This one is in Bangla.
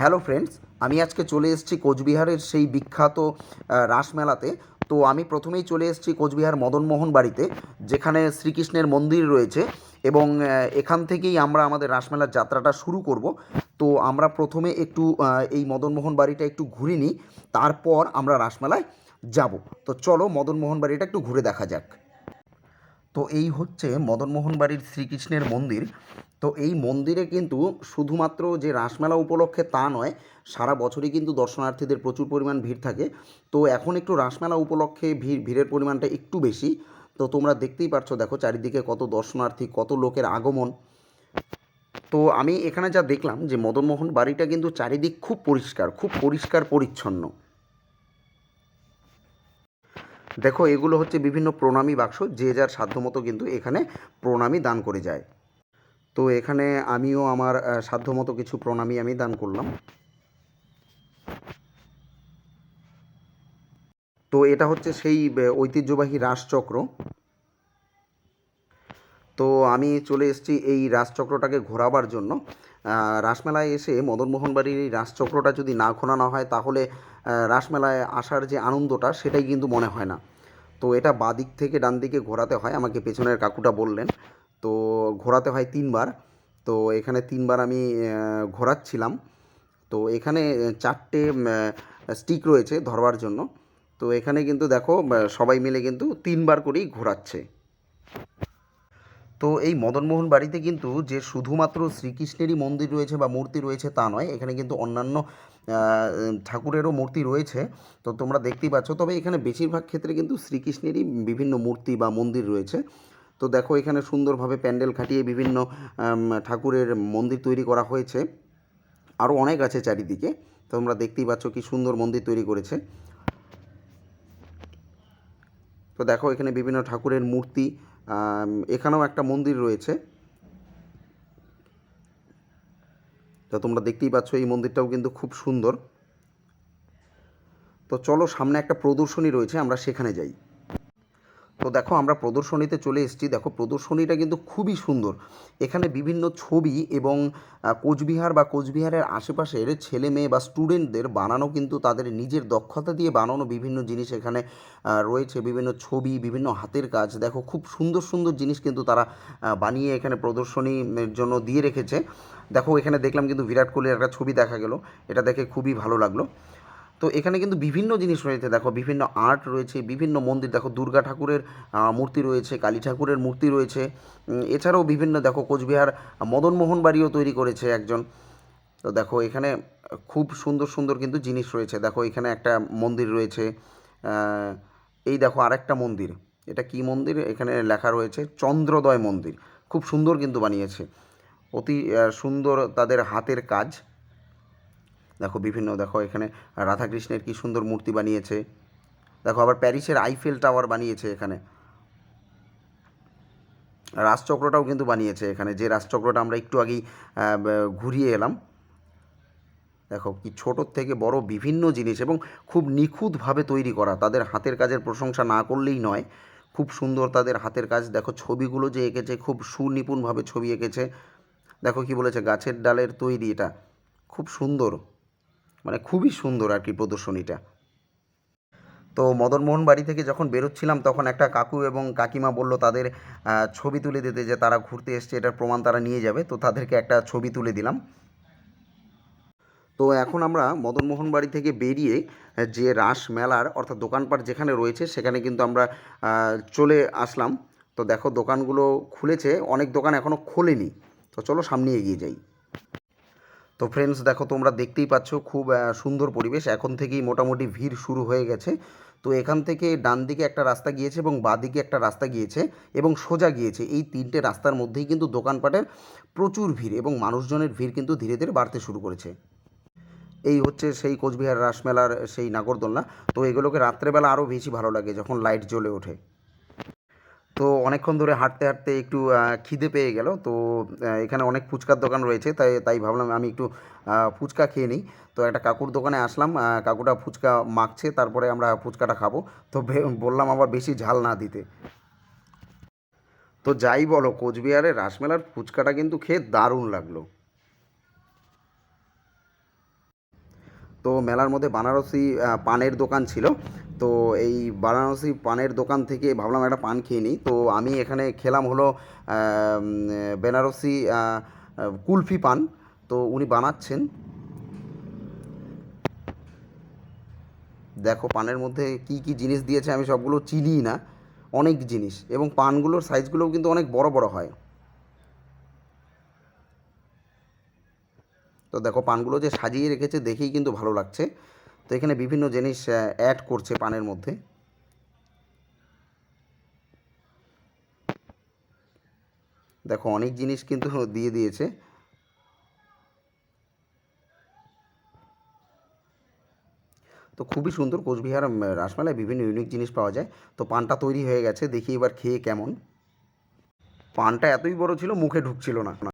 হ্যালো ফ্রেন্ডস আমি আজকে চলে এসেছি কোচবিহারের সেই বিখ্যাত রাসমেলাতে। তো আমি প্রথমেই চলে এসেছি কোচবিহার মদনমোহন বাড়িতে, যেখানে শ্রীকৃষ্ণের মন্দির রয়েছে এবং এখান থেকেই আমরা আমাদের রাসমেলার যাত্রাটা শুরু করব। তো আমরা প্রথমে একটু এই মদনমোহন বাড়িটা একটু ঘুরে নিই, তারপর আমরা রাসমেলায় যাব। তো চলো মদনমোহন বাড়িটা একটু ঘুরে দেখা যাক। তো এই হচ্ছে মদনমোহন বাড়ির শ্রীকৃষ্ণের মন্দির। তো এই মন্দিরে কিন্তু শুধুমাত্র যে রাসমেলা উপলক্ষে তা নয়, সারা বছরই কিন্তু দর্শনার্থীদের প্রচুর পরিমাণ ভিড় থাকে। তো এখন একটু রাসমেলা উপলক্ষে ভিড়, ভিড়ের পরিমাণটা একটু বেশি। তো তোমরা দেখতেই পারছ, দেখো চারিদিকে কত দর্শনার্থী, কত লোকের আগমন। তো আমি এখানে যা দেখলাম যে মদনমোহন বাড়িটা কিন্তু চারিদিক খুব পরিষ্কার খুব পরিষ্কার পরিচ্ছন্ন। দেখো এগুলো হচ্ছে বিভিন্ন প্রণামী বাক্স, যে যার সাধ্যমতো কিন্তু এখানে প্রণামী দান করে যায়। তো এখানে আমিও আমার সাধ্যমতো কিছু প্রণামী আমি দান করলাম। তো এটা হচ্ছে সেই ঐতিহ্যবাহী রাসচক্র তো আমি চলে এসেছি এই রাসচক্রটাকে ঘোরাবার জন্য। রাসমেলায় এসে মদনমোহন বাড়ির এই রাসচক্রটা যদি না ঘোরানো হয়, তাহলে রাসমেলায় আসার যে আনন্দটা, সেটাই কিন্তু মনে হয় না। তো এটা বাদিক থেকে ডান দিকে ঘোরাতে হয়, আমাকে পেছনের কাকুটা বললেন। তো ঘোরাতে হয় তিনবার। তো এখানে তিনবার আমি ঘোরাচ্ছিলাম। তো এখানে চারটে স্টিক রয়েছে ধরবার জন্য। তো এখানে কিন্তু দেখো সবাই মিলে কিন্তু তিনবার করেই ঘোরাচ্ছে। তো এই মদনমোহন বাড়িতে কিন্তু যে শুধুমাত্র শ্রীকৃষ্ণেরই মন্দির রয়েছে বা মূর্তি রয়েছে তা নয়, এখানে কিন্তু অন্যান্য ঠাকুরেরও মূর্তি রয়েছে। তো তোমরা দেখতেই পাচ্ছ, তবে এখানে বেশিরভাগ ক্ষেত্রে কিন্তু শ্রীকৃষ্ণেরই বিভিন্ন মূর্তি বা মন্দির রয়েছে। তো দেখো এখানে সুন্দরভাবে প্যান্ডেল খাটিয়ে বিভিন্ন ঠাকুরের মন্দির তৈরি করা হয়েছে। আরও অনেক আছে চারিদিকে। তোমরা দেখতেই পাচ্ছ কি সুন্দর মন্দির তৈরি করেছে। তো দেখো এখানে বিভিন্ন ঠাকুরের মূর্তি এখানেও একটা মন্দির রয়েছে। তো তোমরা দেখতেই পাচ্ছ এই মন্দিরটাও কিন্তু খুব সুন্দর। তো চলো সামনে একটা প্রদর্শনী রয়েছে, আমরা সেখানে যাই। তো দেখো আমরা প্রদর্শনীতে চলে এসেছি। দেখো প্রদর্শনীটা কিন্তু খুবই সুন্দর। এখানে বিভিন্ন ছবি এবং কোচবিহার বা কোচবিহারের আশেপাশের ছেলে মেয়ে বা স্টুডেন্টদের বানানো কিন্তু তাদের নিজের দক্ষতা দিয়ে বানানো বিভিন্ন জিনিস এখানে রয়েছে। বিভিন্ন ছবি, বিভিন্ন হাতের কাজ। দেখো খুব সুন্দর সুন্দর জিনিস কিন্তু তারা বানিয়ে এখানে প্রদর্শনীর জন্য দিয়ে রেখেছে। দেখো এখানে দেখলাম কিন্তু বিরাট কোহলির একটা ছবি দেখা গেল। এটা দেখে খুবই ভালো লাগল। তো এখানে কিন্তু বিভিন্ন জিনিস রয়েছে। দেখো, বিভিন্ন আর্ট রয়েছে, বিভিন্ন মন্দির। দেখো, দুর্গা ঠাকুরের মূর্তি রয়েছে, কালী ঠাকুরের মূর্তি রয়েছে। এছাড়াও বিভিন্ন, দেখো, কোচবিহার মদনমোহন বাড়িও তৈরি করেছে একজন। তো দেখো, এখানে খুব সুন্দর সুন্দর কিন্তু জিনিস রয়েছে। দেখো, এখানে একটা মন্দির রয়েছে। এই দেখো, আরেকটা মন্দির। এটা কি মন্দির? এখানে লেখা রয়েছে, চন্দ্রোদয় মন্দির। খুব সুন্দর কিন্তু বানিয়েছে। অতি সুন্দর তাদের হাতের কাজ। দেখো বিভিন্ন, দেখো এখানে রাধাকৃষ্ণের কি সুন্দর মূর্তি বানিয়েছে। দেখো আবার প্যারিসের আইফেল টাওয়ার বানিয়েছে এখানে। রাজচক্রটাও কিন্তু বানিয়েছে এখানে, যে রাজচক্রটা আমরা একটু আগেই ঘুরিয়ে এলাম। দেখো কি ছোটোর থেকে বড় বিভিন্ন জিনিস এবং খুব নিখুঁতভাবে তৈরি করা। তাদের হাতের কাজের প্রশংসা না করলেই নয়, খুব সুন্দর তাদের হাতের কাজ। দেখো ছবিগুলো যে এঁকেছে, খুব সুনিপুণভাবে ছবি এঁকেছে। দেখো কি বলেছে, গাছের ডালের তৈরি এটা। খুব সুন্দর। মানে খুবই সুন্দর আর কি প্রদর্শনীটা। তো মদনমোহন বাড়ি থেকে যখন বেরোচ্ছিলাম, তখন একটা কাকু এবং কাকিমা বলল, তাদের ছবি তুলে দিতে যে তারা ঘুরতে এসছে, এটার প্রমাণ তারা নিয়ে যাবে। তো তাদেরকে একটা ছবি তুলে দিলাম। তো এখন আমরা মদনমোহন বাড়ি থেকে বেরিয়ে, যে রাস মেলার অর্থাৎ দোকানপাট যেখানে রয়েছে, সেখানে কিন্তু আমরা চলে আসলাম। তো দেখো দোকানগুলো খুলেছে, অনেক দোকান এখনও খোলেনি। তো চলো সামনে এগিয়ে যাই। তো ফ্রেন্ডস দেখো তোমরা দেখতেই পাচ্ছ খুব সুন্দর পরিবেশ। এখন থেকেই মোটামুটি ভিড় শুরু হয়ে গেছে। তো এখান থেকে ডান দিকে একটা রাস্তা গিয়েছে এবং বাঁ দিকে একটা রাস্তা গিয়েছে এবং সোজা গিয়েছে। এই তিনটে রাস্তার মধ্যেই কিন্তু দোকানপাটের প্রচুর ভিড় এবং মানুষজনের ভিড় কিন্তু ধীরে ধীরে বাড়তে শুরু করেছে। এই হচ্ছে সেই কোচবিহার রাসমেলার সেই নাগরদোলনা। তো এগুলোকে রাত্রেবেলা আরও বেশি ভালো লাগে যখন লাইট জ্বলে ওঠে। তো অনেকক্ষণ ধরে হাঁটতে হাঁটতে একটু খিদে পেয়ে গেল। তো এখানে অনেক ফুচকার দোকান রয়েছে, তাই তাই ভাবলাম আমি একটু ফুচকা খেয়ে নিই। তো একটা কাকুর দোকানে আসলাম কাকুটা ফুচকা মাখছে, তারপরে আমরা ফুচকাটা খাব। তো বললাম আবার বেশি ঝাল না দিতে। তো যাই বলো কোচবিহারের রাসমেলার ফুচকাটা কিন্তু খেয়ে দারুণ লাগল। তো মেলার মধ্যে বানারসি পানের দোকান ছিল। তো এই বারাণসী পানের দোকান থেকে ভাবলাম একটা পান খেয়ে নিই। তো আমি এখানে খেলাম হলো বেনারসি কুলফি পান। তো উনি বানাচ্ছেন। দেখো পানের মধ্যে কি কি জিনিস দিয়েছে, আমি সবগুলো চিনি না, অনেক জিনিস। এবং পানগুলোর সাইজগুলোও কিন্তু অনেক বড় বড় হয়। তো দেখো পানগুলো যে সাজিয়ে রেখেছে, দেখেই কিন্তু ভালো লাগছে। তো এখানে বিভিন্ন জিনিস অ্যাড করছে পানের মধ্যে। দেখো, অনেক জিনিস কিন্তু দিয়ে দিয়েছে। তো খুবই সুন্দর কোচবিহার রাসমেলায় বিভিন্ন ইউনিক জিনিস পাওয়া যায়। তো পানটা তৈরি হয়ে গেছে, দেখি এবার খেয়ে কেমন। পানটা এতই বড় ছিল, মুখে ঢুকছিল না।